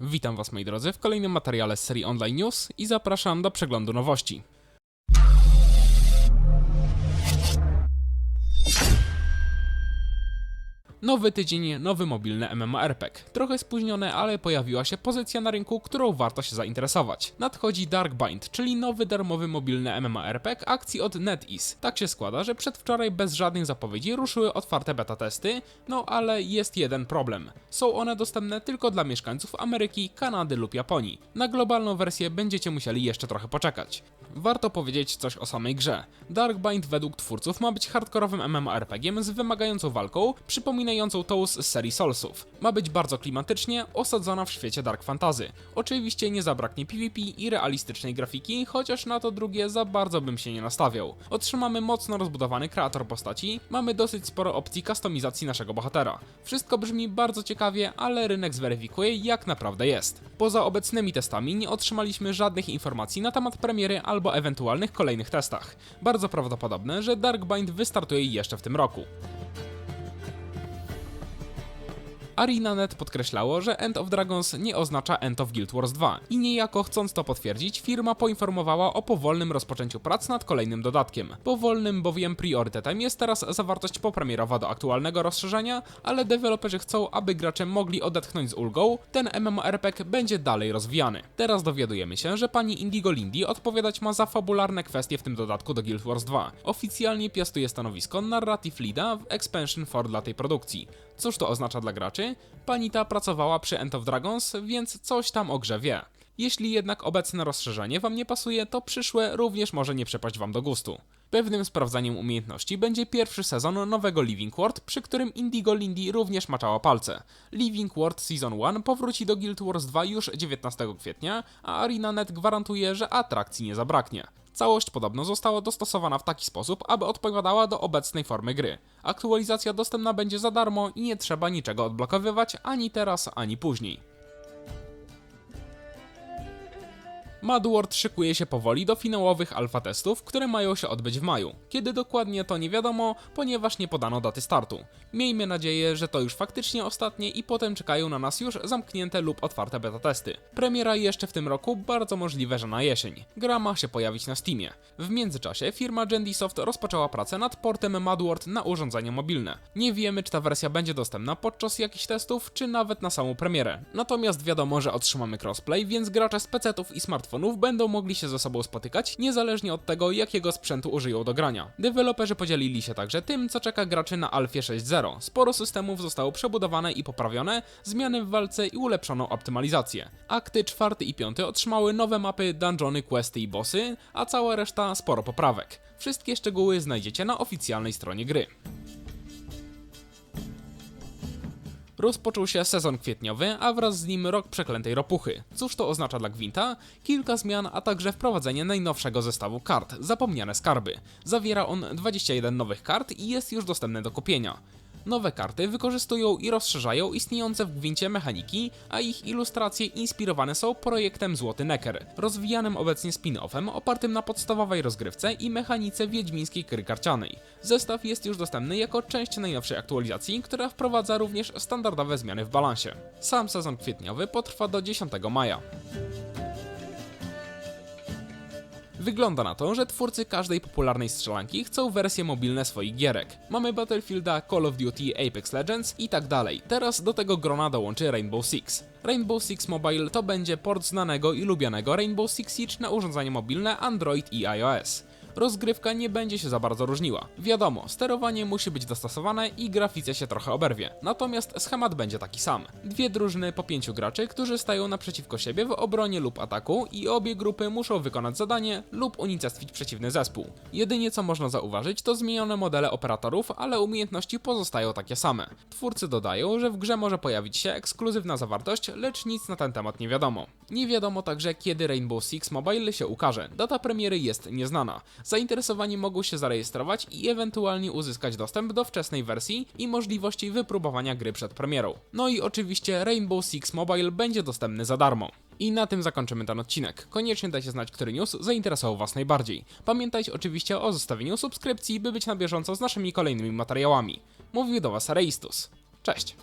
Witam Was moi drodzy w kolejnym materiale z serii Online News i zapraszam do przeglądu nowości. Nowy tydzień, nowy mobilny MMORPG. Trochę spóźnione, ale pojawiła się pozycja na rynku, którą warto się zainteresować. Nadchodzi Darkbind, czyli nowy darmowy mobilny MMORPG akcji od NetEase. Tak się składa, że przedwczoraj bez żadnych zapowiedzi ruszyły otwarte beta testy, no ale jest jeden problem. Są one dostępne tylko dla mieszkańców Ameryki, Kanady lub Japonii. Na globalną wersję będziecie musieli jeszcze trochę poczekać. Warto powiedzieć coś o samej grze. Darkbind według twórców ma być hardkorowym MMORPGiem z wymagającą walką, przypominającą tą z serii Soulsów. Ma być bardzo klimatycznie, osadzona w świecie dark fantasy. Oczywiście nie zabraknie PvP i realistycznej grafiki, chociaż na to drugie za bardzo bym się nie nastawiał. Otrzymamy mocno rozbudowany kreator postaci, mamy dosyć sporo opcji kustomizacji naszego bohatera. Wszystko brzmi bardzo ciekawie, ale rynek zweryfikuje jak naprawdę jest. Poza obecnymi testami nie otrzymaliśmy żadnych informacji na temat premiery albo ewentualnych kolejnych testach. Bardzo prawdopodobne, że Darkbind wystartuje jeszcze w tym roku. ArenaNet podkreślało, że End of Dragons nie oznacza End of Guild Wars 2 i niejako chcąc to potwierdzić, firma poinformowała o powolnym rozpoczęciu prac nad kolejnym dodatkiem. Powolnym bowiem priorytetem jest teraz zawartość popremierowa do aktualnego rozszerzenia, ale deweloperzy chcą, aby gracze mogli odetchnąć z ulgą, ten MMORPG będzie dalej rozwijany. Teraz dowiadujemy się, że pani Indigo Lindy odpowiadać ma za fabularne kwestie w tym dodatku do Guild Wars 2. Oficjalnie piastuje stanowisko Narrative Leada w Expansion for dla tej produkcji. Cóż to oznacza dla graczy? Pani ta pracowała przy End of Dragons, więc coś tam o grze wie. Jeśli jednak obecne rozszerzenie Wam nie pasuje, to przyszłe również może nie przepaść Wam do gustu. Pewnym sprawdzaniem umiejętności będzie pierwszy sezon nowego Living World, przy którym Indigo Lindy również maczała palce. Living World Season 1 powróci do Guild Wars 2 już 19 kwietnia, a ArenaNet gwarantuje, że atrakcji nie zabraknie. Całość podobno została dostosowana w taki sposób, aby odpowiadała do obecnej formy gry. Aktualizacja dostępna będzie za darmo i nie trzeba niczego odblokowywać ani teraz, ani później. Mudworld szykuje się powoli do finałowych alfa testów, które mają się odbyć w maju. Kiedy dokładnie to nie wiadomo, ponieważ nie podano daty startu. Miejmy nadzieję, że to już faktycznie ostatnie i potem czekają na nas już zamknięte lub otwarte beta testy. Premiera jeszcze w tym roku, bardzo możliwe, że na jesień. Gra ma się pojawić na Steamie. W międzyczasie firma Gendisoft rozpoczęła pracę nad portem Mudworld na urządzenia mobilne. Nie wiemy, czy ta wersja będzie dostępna podczas jakichś testów, czy nawet na samą premierę. Natomiast wiadomo, że otrzymamy crossplay, więc gracze z PC-ów i smartfonów będą mogli się ze sobą spotykać, niezależnie od tego, jakiego sprzętu użyją do grania. Deweloperzy podzielili się także tym, co czeka graczy na Alfie 6.0. Sporo systemów zostało przebudowane i poprawione, zmiany w walce i ulepszoną optymalizację. Akty 4 i 5 otrzymały nowe mapy, dungeony, questy i bossy, a cała reszta sporo poprawek. Wszystkie szczegóły znajdziecie na oficjalnej stronie gry. Rozpoczął się sezon kwietniowy, a wraz z nim rok przeklętej ropuchy. Cóż to oznacza dla Gwinta? Kilka zmian, a także wprowadzenie najnowszego zestawu kart, zapomniane skarby. Zawiera on 21 nowych kart i jest już dostępny do kupienia. Nowe karty wykorzystują i rozszerzają istniejące w Gwincie mechaniki, a ich ilustracje inspirowane są projektem Złoty Necker, rozwijanym obecnie spin-offem opartym na podstawowej rozgrywce i mechanice wiedźmińskiej gry karcianej. Zestaw jest już dostępny jako część najnowszej aktualizacji, która wprowadza również standardowe zmiany w balansie. Sam sezon kwietniowy potrwa do 10 maja. Wygląda na to, że twórcy każdej popularnej strzelanki chcą wersje mobilne swoich gierek. Mamy Battlefielda, Call of Duty, Apex Legends i tak dalej. Teraz do tego grona dołączy Rainbow Six. Rainbow Six Mobile to będzie port znanego i lubianego Rainbow Six Siege na urządzenia mobilne Android i iOS rozgrywka nie będzie się za bardzo różniła. Wiadomo, sterowanie musi być dostosowane i grafice się trochę oberwie. Natomiast schemat będzie taki sam. Dwie drużyny po pięciu graczy, którzy stają naprzeciwko siebie w obronie lub ataku i obie grupy muszą wykonać zadanie lub unicestwić przeciwny zespół. Jedynie co można zauważyć to zmienione modele operatorów, ale umiejętności pozostają takie same. Twórcy dodają, że w grze może pojawić się ekskluzywna zawartość, lecz nic na ten temat nie wiadomo. Nie wiadomo także kiedy Rainbow Six Mobile się ukaże. Data premiery jest nieznana. Zainteresowani mogą się zarejestrować i ewentualnie uzyskać dostęp do wczesnej wersji i możliwości wypróbowania gry przed premierą. No i oczywiście Rainbow Six Mobile będzie dostępny za darmo. I na tym zakończymy ten odcinek. Koniecznie dajcie znać, który news zainteresował Was najbardziej. Pamiętajcie oczywiście o zostawieniu subskrypcji, by być na bieżąco z naszymi kolejnymi materiałami. Mówił do Was Reistus. Cześć!